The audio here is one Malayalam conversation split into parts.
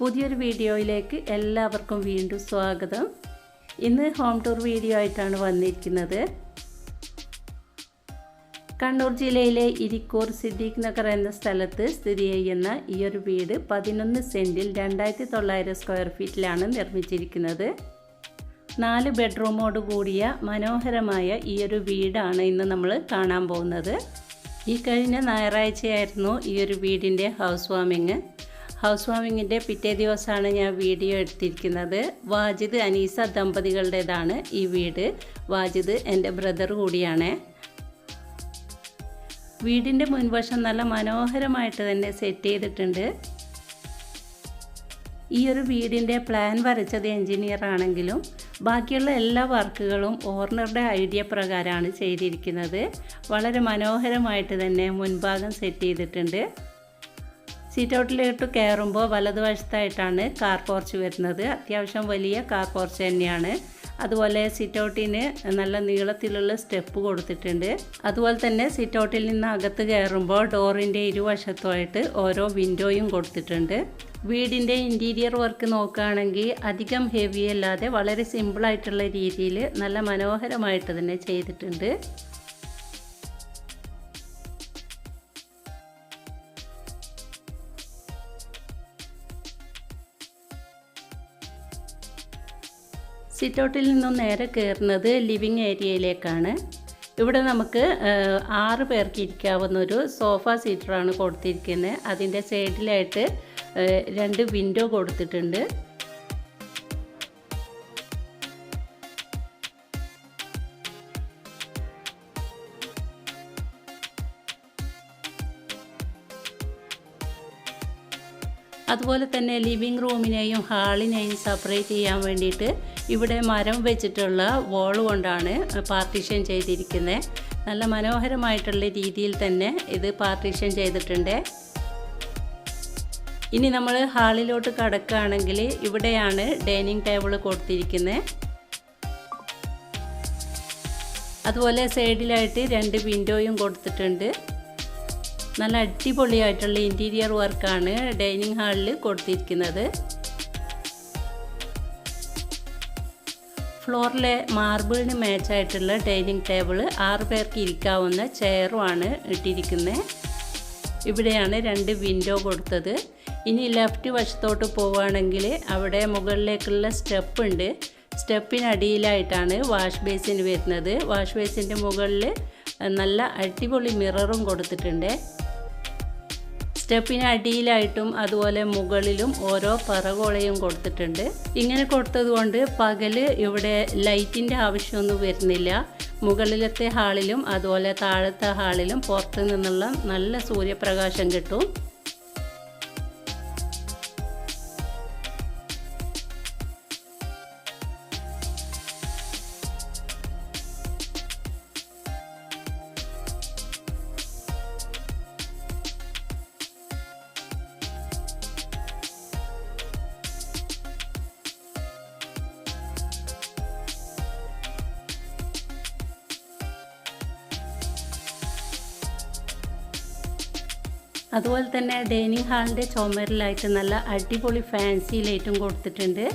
പുതിയൊരു വീഡിയോയിലേക്ക് എല്ലാവർക്കും വീണ്ടും സ്വാഗതം. ഇന്ന് ഹോം ടൂർ വീഡിയോ ആയിട്ടാണ് വന്നിരിക്കുന്നത്. കണ്ണൂർ ജില്ലയിലെ ഇരിക്കൂർ സിദ്ദീഖ് നഗർ എന്ന സ്ഥലത്ത് സ്ഥിതി ചെയ്യുന്ന ഈ ഒരു വീട് പതിനൊന്ന് സെന്റിൽ രണ്ടായിരത്തി തൊള്ളായിരം സ്ക്വയർ ഫീറ്റിലാണ് നിർമ്മിച്ചിരിക്കുന്നത്. നാല് ബെഡ്റൂമോട് കൂടിയ മനോഹരമായ ഈ ഒരു വീടാണ് ഇന്ന് നമ്മൾ കാണാൻ പോകുന്നത്. ഈ കഴിഞ്ഞ ഞായറാഴ്ചയായിരുന്നു ഈ ഒരു വീടിന്റെ ഹൗസ് വാമിങ്. ഹൗസ് വാമിങ്ങിന്റെ പിറ്റേ ദിവസമാണ് ഞാൻ വീഡിയോ എടുത്തിരിക്കുന്നത്. വാജിദ് അനീസ ദമ്പതികളുടേതാണ് ഈ വീട്. വാജിദ് എന്റെ ബ്രദർ കൂടിയാണ്. വീടിന്റെ മുൻവശം നല്ല മനോഹരമായിട്ട് തന്നെ സെറ്റ് ചെയ്തിട്ടുണ്ട്. ഈ ഒരു വീടിന്റെ പ്ലാൻ വരച്ചത് എൻജിനീയർ ആണെങ്കിലും ബാക്കിയുള്ള എല്ലാ വർക്കുകളും ഓർണറുടെ ഐഡിയ പ്രകാരമാണ് ചെയ്തിരിക്കുന്നത്. വളരെ മനോഹരമായിട്ട് തന്നെ മുൻഭാഗം സെറ്റ് ചെയ്തിട്ടുണ്ട്. സീറ്റ് ഔട്ടിലോട്ട് കയറുമ്പോൾ വലതുവശത്തായിട്ടാണ് കാർ പോർച്ച് വരുന്നത്. അത്യാവശ്യം വലിയ കാർ പോർച്ച് തന്നെയാണ്. അതുപോലെ സിറ്റ് ഔട്ടിന് നല്ല നീളത്തിലുള്ള സ്റ്റെപ്പ് കൊടുത്തിട്ടുണ്ട്. അതുപോലെ തന്നെ സിറ്റ് ഔട്ടിൽ നിന്ന് അകത്ത് കയറുമ്പോൾ ഡോറിന്റെ ഇരുവശത്തുമായിട്ട് ഓരോ വിൻഡോയും കൊടുത്തിട്ടുണ്ട്. വീടിന്റെ ഇന്റീരിയർ വർക്ക് നോക്കുകയാണെങ്കിൽ അധികം ഹെവി അല്ലാതെ വളരെ സിമ്പിളായിട്ടുള്ള രീതിയിൽ നല്ല മനോഹരമായിട്ട് തന്നെ ചെയ്തിട്ടുണ്ട്. സിറ്റൗട്ടിൽ നിന്നും നേരെ കയറുന്നത് ലിവിങ് ഏരിയയിലേക്കാണ്. ഇവിടെ നമുക്ക് ആറ് പേർക്ക് ഇരിക്കാവുന്ന ഒരു സോഫ സീറ്ററാണ് കൊടുത്തിരിക്കുന്നത്. അതിന്റെ സൈഡിലായിട്ട് രണ്ട് വിൻഡോ കൊടുത്തിട്ടുണ്ട്. അതുപോലെ തന്നെ ലിവിങ് റൂമിനെയും ഹാളിനെയും സെപ്പറേറ്റ് ചെയ്യാൻ വേണ്ടിയിട്ട് ഇവിടെ മരം വെച്ചിട്ടുള്ള വോൾ കൊണ്ടാണ് പാർട്ടീഷൻ ചെയ്തിരിക്കുന്നത് നല്ല മനോഹരമായിട്ടുള്ള രീതിയിൽ തന്നെ ഇത് പാർട്ടീഷൻ ചെയ്തിട്ടുണ്ട്. ഇനി നമ്മൾ ഹാളിലോട്ട് കടക്കുകയാണെങ്കിൽ ഇവിടെയാണ് ഡൈനിങ് ടേബിൾ കൊടുത്തിരിക്കുന്നത് അതുപോലെ സൈഡിലായിട്ട് രണ്ട് വിൻഡോയും കൊടുത്തിട്ടുണ്ട്. നല്ല അടിപൊളിയായിട്ടുള്ള ഇന്റീരിയർ വർക്കാണ് ഡൈനിങ് ഹാളിൽ കൊടുത്തിരിക്കുന്നത്. ഫ്ലോറിലെ മാർബിളിന് മാച്ചായിട്ടുള്ള ഡൈനിങ് ടേബിൾ ആറ് പേർക്ക് ഇരിക്കാവുന്ന ചെയറുമാണ് ഇട്ടിരിക്കുന്നത്. ഇവിടെയാണ് രണ്ട് വിൻഡോ കൊടുത്തത്. ഇനി ലെഫ്റ്റ് വശത്തോട്ട് പോവുകയാണെങ്കിൽ അവിടെ മുകളിലേക്കുള്ള സ്റ്റെപ്പ് ഉണ്ട്. സ്റ്റെപ്പിനടിയിലായിട്ടാണ് വാഷ് ബേസിൻ വരുന്നത്. വാഷ് ബേസിന്റെ മുകളിൽ നല്ല അടിപൊളി മിററും കൊടുത്തിട്ടുണ്ട്. സ്റ്റെപ്പിന് അടിയിലായിട്ടും അതുപോലെ മുകളിലും ഓരോ പറകോളയും കൊടുത്തിട്ടുണ്ട്. ഇങ്ങനെ കൊടുത്തത് കൊണ്ട് പകൽ ഇവിടെ ലൈറ്റിന്റെ ആവശ്യമൊന്നും വരുന്നില്ല. മുകളിലത്തെ ഹാളിലും അതുപോലെ താഴത്തെ ഹാളിലും പുറത്തു നിന്നുള്ള നല്ല സൂര്യപ്രകാശം കിട്ടും. അതുപോലെ തന്നെ ഡൈനിങ് ഹാളിന്റെ ചുമരിലായിട്ട് നല്ല അടിപൊളി ഫാൻസി ലൈറ്റും കൊടുത്തിട്ടുണ്ട്.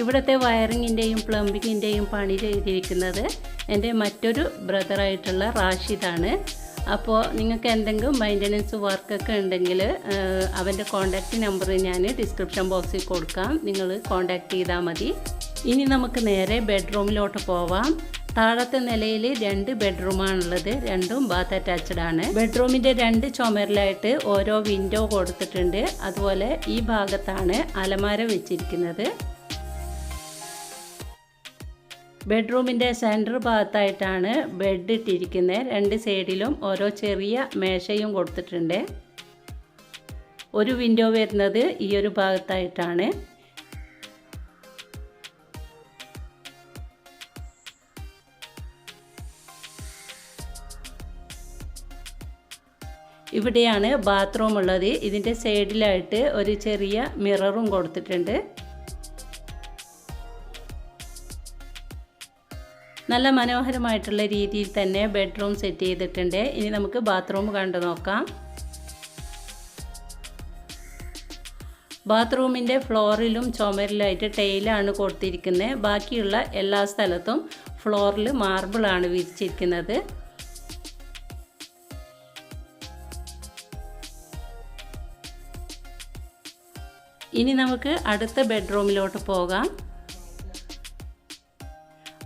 ഇവിടുത്തെ വയറിങ്ങിന്റെയും പ്ലംബിങ്ങിന്റെയും പണി ചെയ്തിരിക്കുന്നത് എന്റെ മറ്റൊരു ബ്രദറായിട്ടുള്ള റാഷിദാണ്. അപ്പോൾ നിങ്ങൾക്ക് എന്തെങ്കിലും മെയിന്റനൻസ് വർക്കൊക്കെ ഉണ്ടെങ്കിൽ അവന്റെ കോൺടാക്റ്റ് നമ്പർ ഞാൻ ഡിസ്ക്രിപ്ഷൻ ബോക്സിൽ കൊടുക്കാം. നിങ്ങൾ കോൺടാക്റ്റ് ചെയ്താൽ മതി. ഇനി നമുക്ക് നേരെ ബെഡ്റൂമിലോട്ട് പോവാം. താഴത്തെ നിലയിൽ രണ്ട് ബെഡ്റൂമാണുള്ളത്. രണ്ടും ബാത്ത് അറ്റാച്ച്ഡ് ആണ്. ബെഡ്റൂമിന്റെ രണ്ട് ചുമരിലായിട്ട് ഓരോ വിൻഡോ കൊടുത്തിട്ടുണ്ട്. അതുപോലെ ഈ ഭാഗത്താണ് അലമാര വെച്ചിരിക്കുന്നത്. ബെഡ്റൂമിന്റെ സെന്റർ ഭാഗത്തായിട്ടാണ് ബെഡ് ഇട്ടിരിക്കുന്നത്. രണ്ട് സൈഡിലും ഓരോ ചെറിയ മേശയും കൊടുത്തിട്ടുണ്ട്. ഒരു വിൻഡോ വരുന്നത് ഈ ഒരു ഭാഗത്തായിട്ടാണ്. ഇവിടെയാണ് ബാത്റൂം ഉള്ളത്. ഇതിന്റെ സൈഡിലായിട്ട് ഒരു ചെറിയ മിററും കൊടുത്തിട്ടുണ്ട്. നല്ല മനോഹരമായിട്ടുള്ള രീതിയിൽ തന്നെ ബെഡ്റൂം സെറ്റ് ചെയ്തിട്ടുണ്ട്. ഇനി നമുക്ക് ബാത്റൂം കണ്ടു നോക്കാം. ബാത്റൂമിന്റെ ഫ്ലോറിലും ചുമരിലായിട്ട് ടൈലാണ് കൊടുത്തിരിക്കുന്നത്. ബാക്കിയുള്ള എല്ലാ സ്ഥലത്തും ഫ്ലോറിൽ മാർബിളാണ് വിരിച്ചിരിക്കുന്നത്. ഇനി നമുക്ക് അടുത്ത ബെഡ്റൂമിലോട്ട് പോകാം.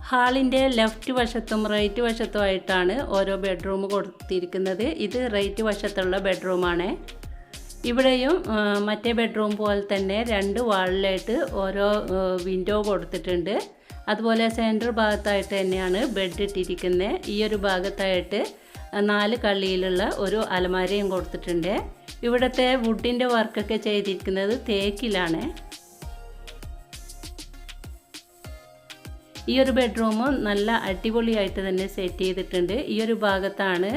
ഹാളിന്റെ ലെഫ്റ്റ് വശത്തും റൈറ്റ് വശത്തുമായിട്ടാണ് ഓരോ ബെഡ്റൂം കൊടുത്തിരിക്കുന്നത്. ഇത് റൈറ്റ് വശത്തുള്ള ബെഡ്റൂമാണ്. ഇവിടെയും മറ്റേ ബെഡ്റൂം പോലെ തന്നെ രണ്ട് വാളിലായിട്ട് ഓരോ വിൻഡോ കൊടുത്തിട്ടുണ്ട്. അതുപോലെ സെന്റർ ഭാഗത്തായിട്ട് തന്നെയാണ് ബെഡ് ഇട്ടിരിക്കുന്നത്. ഈ ഒരു ഭാഗത്തായിട്ട് നാല് കള്ളിയിലുള്ള ഒരു അലമാരയും കൊടുത്തിട്ടുണ്ട്. ഇവിടുത്തെ വുഡിന്റെ വർക്കൊക്കെ ചെയ്തിരിക്കുന്നത് തേക്കിലാണ്. ഈ ഒരു ബെഡ്റൂം നല്ല അടിപൊളിയായിട്ട് തന്നെ സെറ്റ് ചെയ്തിട്ടുണ്ട്. ഈ ഒരു ഭാഗത്താണ്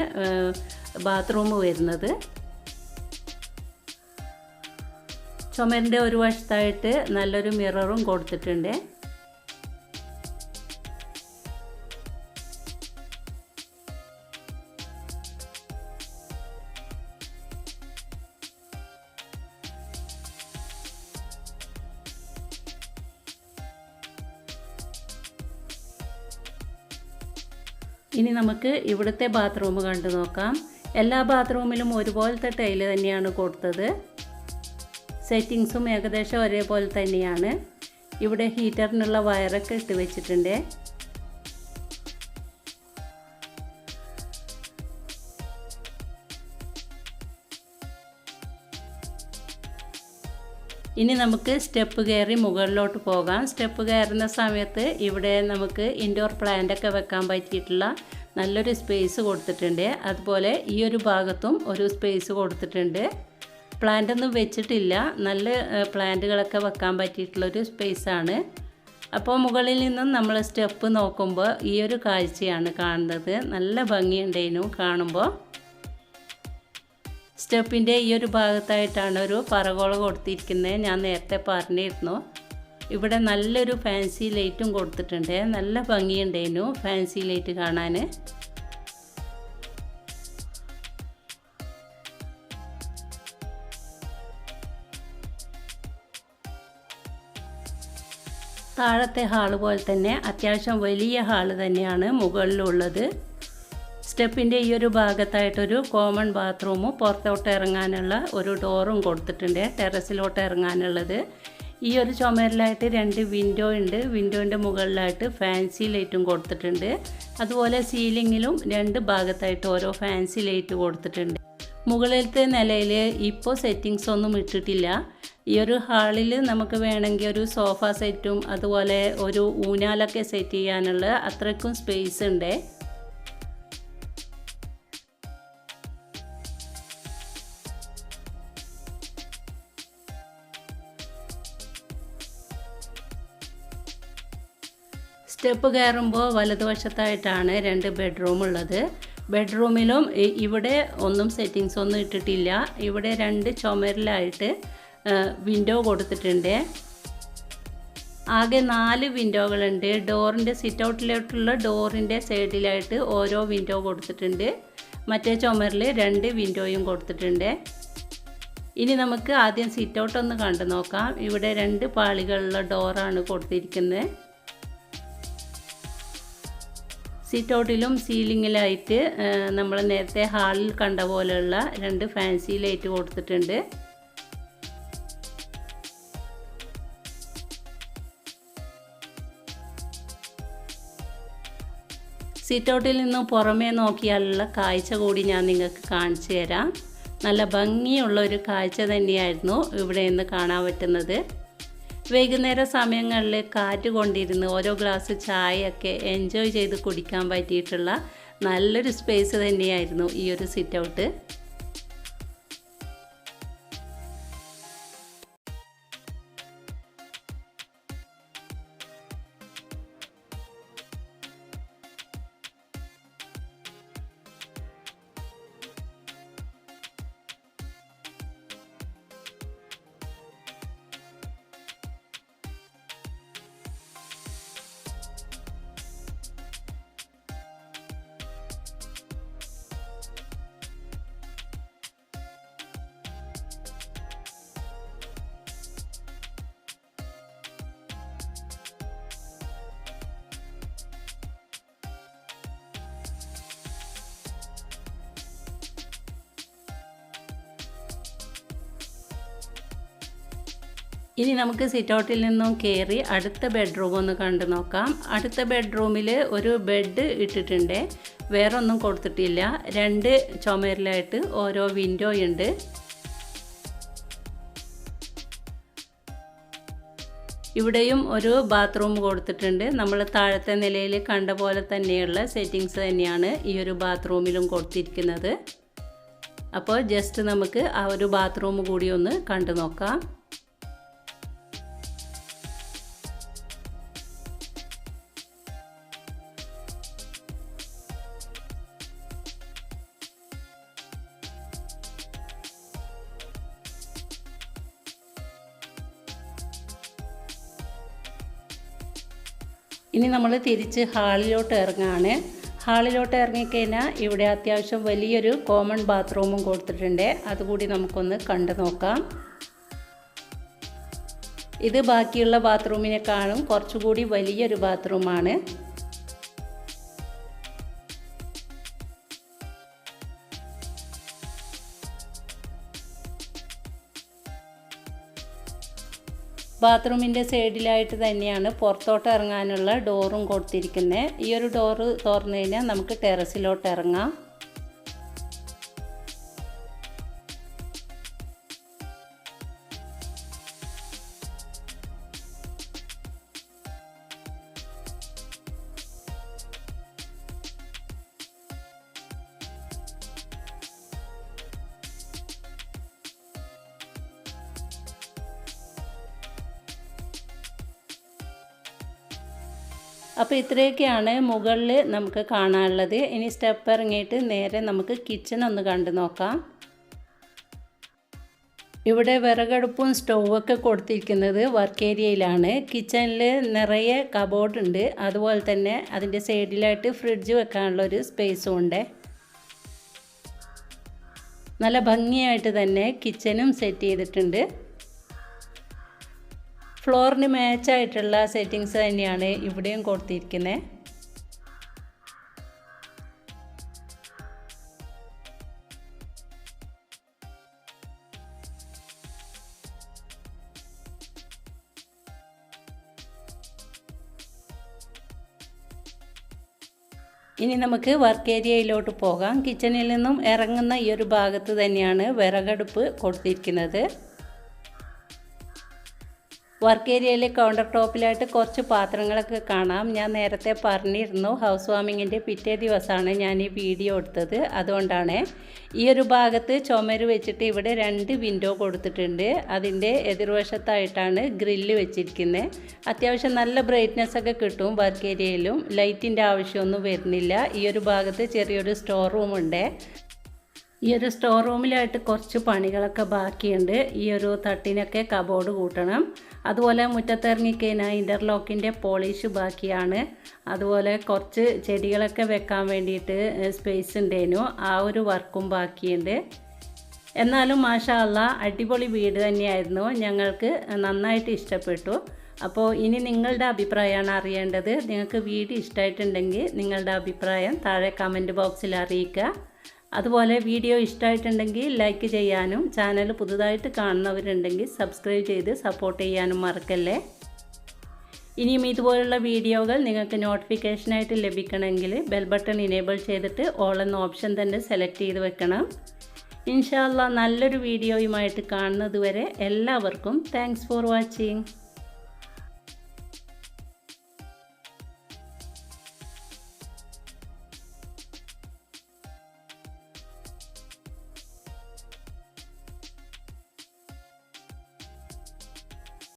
ബാത്റൂം വരുന്നത്. ചുമരിന്റെ ഒരു വശത്തായിട്ട് നല്ലൊരു മിററും കൊടുത്തിട്ടുണ്ട്. ഇനി നമുക്ക് ഇവിടുത്തെ ബാത്റൂം കണ്ടു നോക്കാം. എല്ലാ ബാത്റൂമിലും ഒരുപോലത്തെ ടൈൽ തന്നെയാണ് കൊടുത്തത്. സെറ്റിങ്സും ഏകദേശം ഒരേപോലെ തന്നെയാണ്. ഇവിടെ ഹീറ്ററിനുള്ള വയറൊക്കെ ഇട്ട് വെച്ചിട്ടുണ്ട്. ഇനി നമുക്ക് സ്റ്റെപ്പ് കയറി മുകളിലോട്ട് പോകാം. സ്റ്റെപ്പ് കയറുന്ന സമയത്ത് ഇവിടെ നമുക്ക് ഇൻഡോർ പ്ലാന്റൊക്കെ വെക്കാൻ പറ്റിയിട്ടുള്ള നല്ലൊരു സ്പേസ് കൊടുത്തിട്ടുണ്ട്. അതുപോലെ ഈ ഒരു ഭാഗത്തും ഒരു സ്പേസ് കൊടുത്തിട്ടുണ്ട്. പ്ലാന്റ് ഒന്നും വെച്ചിട്ടില്ല. നല്ല പ്ലാന്റുകളൊക്കെ വെക്കാൻ പറ്റിയിട്ടുള്ളൊരു സ്പേസാണ് അപ്പോൾ മുകളിൽ നിന്നും നമ്മൾ സ്റ്റെപ്പ് നോക്കുമ്പോൾ ഈ ഒരു കാഴ്ചയാണ് കാണുന്നത്. നല്ല ഭംഗിയുണ്ടേനു കാണുമ്പോൾ സ്റ്റെപ്പിന്റെ ഈ ഒരു ഭാഗത്തായിട്ടാണ് ഒരു പറകോള കൊടുത്തിരിക്കുന്നത്. ഞാൻ നേരത്തെ പറഞ്ഞിരുന്നു. ഇവിടെ നല്ലൊരു ഫാൻസി ലൈറ്റും കൊടുത്തിട്ടുണ്ട്. നല്ല ഭംഗിയുണ്ടേനു ഫാൻസി ലൈറ്റ് കാണാൻ താഴത്തെ ഹാൾ പോലെ തന്നെ അത്യാവശ്യം വലിയ ഹാൾ തന്നെയാണ് മുകളിലുള്ളത്. സ്റ്റെപ്പിന്റെ ഈ ഒരു ഭാഗത്തായിട്ടൊരു കോമൺ ബാത്റൂമും പുറത്തോട്ട് ഇറങ്ങാനുള്ള ഒരു ഡോറും കൊടുത്തിട്ടുണ്ട്. ടെറസിലോട്ട് ഇറങ്ങാനുള്ളത്. ഈ ഒരു ചുമരിലായിട്ട് രണ്ട് വിൻഡോ ഉണ്ട്. വിൻഡോന്റെ മുകളിലായിട്ട് ഫാൻസി ലൈറ്റും കൊടുത്തിട്ടുണ്ട്. അതുപോലെ സീലിങ്ങിലും രണ്ട് ഭാഗത്തായിട്ട് ഓരോ ഫാൻസി ലൈറ്റ് കൊടുത്തിട്ടുണ്ട്. മുകളിലത്തെ നിലയിൽ ഇപ്പോൾ സെറ്റിങ്സ് ഒന്നും ഇട്ടിട്ടില്ല. ഈ ഒരു ഹാളിൽ നമുക്ക് വേണമെങ്കിൽ ഒരു സോഫ സെറ്റും അതുപോലെ ഒരു ഊനാലൊക്കെ സെറ്റ് ചെയ്യാനുള്ള അത്രയ്ക്കും സ്പേസ് ഉണ്ട്. സ്റ്റെപ്പ് കയറുമ്പോൾ വലതുവശത്തായിട്ടാണ് രണ്ട് ബെഡ്റൂം ഉള്ളത് ബെഡ്റൂമിലും ഇവിടെ ഒന്നും സെറ്റിങ്സ് ഒന്നും ഇട്ടിട്ടില്ല. ഇവിടെ രണ്ട് ചുമരിലായിട്ട് വിൻഡോ കൊടുത്തിട്ടുണ്ട്. ആകെ നാല് വിൻഡോകളുണ്ട്. ഡോറിന്റെ സിറ്റ് ഔട്ടിലോട്ടുള്ള ഡോറിന്റെ സൈഡിലായിട്ട് ഓരോ വിൻഡോ കൊടുത്തിട്ടുണ്ട്. മറ്റേ ചുമരിൽ രണ്ട് വിൻഡോയും കൊടുത്തിട്ടുണ്ട്. ഇനി നമുക്ക് ആദ്യം സിറ്റ് ഔട്ട് ഒന്ന് കണ്ടു നോക്കാം. ഇവിടെ രണ്ട് പാളികളുള്ള ഡോറാണ് കൊടുത്തിരിക്കുന്നത്. സിറ്റ് ഔട്ടിലും സീലിങ്ങിലായിട്ട് നമ്മൾ നേരത്തെ ഹാളിൽ കണ്ട പോലെയുള്ള രണ്ട് ഫാൻസി ലൈറ്റ് കൊടുത്തിട്ടുണ്ട്. സിറ്റൗട്ടിൽ നിന്ന് പുറമേ നോക്കിയാലുള്ള കാഴ്ച കൂടി ഞാൻ നിങ്ങൾക്ക് കാണിച്ചു തരാം. നല്ല ഭംഗിയുള്ള ഒരു കാഴ്ച തന്നെയായിരുന്നു ഇവിടെ നിന്ന് കാണാൻ പറ്റുന്നത്. വൈകുന്നേര സമയങ്ങളിൽ കാറ്റ് കൊണ്ടിരുന്ന് ഓരോ ഗ്ലാസ് ചായയൊക്കെ എൻജോയ് ചെയ്ത് കുടിക്കാൻ പറ്റിയിട്ടുള്ള നല്ലൊരു സ്പേസ് തന്നെയായിരുന്നു ഈ ഒരു സിറ്റ് ഔട്ട് ഇനി നമുക്ക് സിറ്റൗട്ടിൽ നിന്നും കയറി അടുത്ത ബെഡ്റൂം ഒന്ന് കണ്ടു നോക്കാം. അടുത്ത ബെഡ്റൂമിൽ ഒരു ബെഡ് ഇട്ടിട്ടുണ്ട്. വേറെ ഒന്നും കൊടുത്തിട്ടില്ല. രണ്ട് ചുമരിലായിട്ട് ഓരോ വിൻഡോ ഉണ്ട്. ഇവിടെയും ഒരു ബാത്റൂം കൊടുത്തിട്ടുണ്ട്. നമ്മൾ താഴത്തെ നിലയിൽ കണ്ട പോലെ തന്നെയുള്ള സെറ്റിങ്സ് തന്നെയാണ് ഈ ഒരു ബാത്റൂമിലും കൊടുത്തിരിക്കുന്നത്. അപ്പോൾ ജസ്റ്റ് നമുക്ക് ആ ഒരു ബാത്റൂം കൂടി ഒന്ന് കണ്ടു നോക്കാം. നമ്മൾ തിരിച്ച് ഹാളിലോട്ട് ഇറങ്ങുകയാണ് ഹാളിലോട്ട് ഇറങ്ങിക്കഴിഞ്ഞാൽ ഇവിടെ അത്യാവശ്യം വലിയൊരു കോമൺ ബാത്റൂമും കൊടുത്തിട്ടുണ്ട്. അതുകൂടി നമുക്കൊന്ന് കണ്ടു നോക്കാം. ഇത് ബാക്കിയുള്ള ബാത്റൂമിനെക്കാളും കുറച്ചുകൂടി വലിയൊരു ബാത്റൂമാണ്. ബാത്റൂമിന്റെ സൈഡിലായിട്ട് തന്നെയാണ് പുറത്തോട്ട് ഇറങ്ങാനുള്ള ഡോറും കൊടുത്തിരിക്കുന്നത്. ഈ ഒരു ഡോറ് തുറന്നു കഴിഞ്ഞാൽ നമുക്ക് ടെറസിലോട്ട് ഇറങ്ങാം. അപ്പോൾ ഇത്രയൊക്കെയാണ് മുകളിൽ നമുക്ക് കാണാനുള്ളത്. ഇനി സ്റ്റെപ്പ് ഇറങ്ങിയിട്ട് നേരെ നമുക്ക് കിച്ചൺ ഒന്ന് കണ്ടു നോക്കാം. ഇവിടെ വിറകടുപ്പും സ്റ്റൗവൊക്കെ കൊടുത്തിരിക്കുന്നത് വർക്ക് ഏരിയയിലാണ് കിച്ചണിൽ നിറയെ കബോർഡ് ഉണ്ട്. അതുപോലെ തന്നെ അതിന്റെ സൈഡിലായിട്ട് ഫ്രിഡ്ജ് വെക്കാനുള്ള ഒരു സ്പേസും ഉണ്ട്. നല്ല ഭംഗിയായിട്ട് തന്നെ കിച്ചനും സെറ്റ് ചെയ്തിട്ടുണ്ട്. ഫ്ലോറിന് മാച്ച് ആയിട്ടുള്ള സെറ്റിങ്സ് തന്നെയാണ് ഇവിടെയും കൊടുത്തിരിക്കുന്നത് ഇനി നമുക്ക് വർക്ക് ഏരിയയിലോട്ട് പോകാം. കിച്ചണിൽ നിന്നും ഇറങ്ങുന്ന ഈ ഒരു ഭാഗത്ത് തന്നെയാണ് വിറകടുപ്പ് കൊടുത്തിരിക്കുന്നത്. വർക്ക് ഏരിയയിലെ കൗണ്ടർ ടോപ്പിലായിട്ട് കുറച്ച് പാത്രങ്ങളൊക്കെ കാണാം. ഞാൻ നേരത്തെ പറഞ്ഞിരുന്നു ഹൗസ് വാമിങ്ങിന്റെ പിറ്റേ ദിവസമാണ് ഞാൻ ഈ വീഡിയോ എടുത്തത്. അതുകൊണ്ടാണ് ഈ ഒരു ഭാഗത്ത് ചുമര് വെച്ചിട്ട് ഇവിടെ രണ്ട് വിൻഡോ കൊടുത്തിട്ടുണ്ട്. അതിന്റെ എതിർവശത്തായിട്ടാണ് ഗ്രില്ല് വെച്ചിരിക്കുന്നത് അത്യാവശ്യം നല്ല ബ്രൈറ്റ്നെസ് ഒക്കെ കിട്ടും വർക്ക് ഏരിയയിലും ലൈറ്റിന്റെ ആവശ്യമൊന്നും വരുന്നില്ല. ഈ ഒരു ഭാഗത്ത് ചെറിയൊരു സ്റ്റോർ റൂമുണ്ട് ഈ ഒരു സ്റ്റോർ റൂമിലായിട്ട് കുറച്ച് പണികളൊക്കെ ബാക്കിയുണ്ട്. ഈ ഒരു തട്ടിനൊക്കെ കബോർഡ് കൂട്ടണം. അതുപോലെ മുറ്റത്തിറങ്ങിക്കഴിഞ്ഞാൽ ഇന്റർലോക്കിന്റെ പോളിഷ് ബാക്കിയാണ്. അതുപോലെ കുറച്ച് ചെടികളൊക്കെ വെക്കാൻ വേണ്ടിയിട്ട് സ്പേസ് ഉണ്ടേനു. ആ ഒരു വർക്കും ബാക്കിയുണ്ട്. എന്നാലും മാഷാള്ള അടിപൊളി വീട് തന്നെയായിരുന്നു. ഞങ്ങൾക്ക് നന്നായിട്ട് ഇഷ്ടപ്പെട്ടു. അപ്പോൾ ഇനി നിങ്ങളുടെ അഭിപ്രായമാണ് അറിയേണ്ടത്. നിങ്ങൾക്ക് വീട് ഇഷ്ടമായിട്ടുണ്ടെങ്കിൽ നിങ്ങളുടെ അഭിപ്രായം താഴെ കമന്റ് ബോക്സിൽ അറിയിക്കുക. അതുപോലെ വീഡിയോ ഇഷ്ടമായിട്ടുണ്ടെങ്കിൽ ലൈക്ക് ചെയ്യാനും ചാനൽ പുതുതായിട്ട് കാണുന്നവരുണ്ടെങ്കിൽ സബ്സ്ക്രൈബ് ചെയ്ത് സപ്പോർട്ട് ചെയ്യാനും മറക്കല്ലേ? ഇനിയും ഇതുപോലുള്ള വീഡിയോകൾ നിങ്ങൾക്ക് നോട്ടിഫിക്കേഷനായിട്ട് ലഭിക്കണമെങ്കിൽ ബെൽ ബട്ടൺ ഇനേബിൾ ചെയ്തിട്ട് ഓൾ എന്ന ഓപ്ഷൻ തന്നെ സെലക്ട് ചെയ്ത് വെക്കണം. ഇൻഷാല്ല നല്ലൊരു വീഡിയോയുമായിട്ട് കാണുന്നത് വരെ എല്ലാവർക്കും താങ്ക്സ് ഫോർ വാച്ചിങ്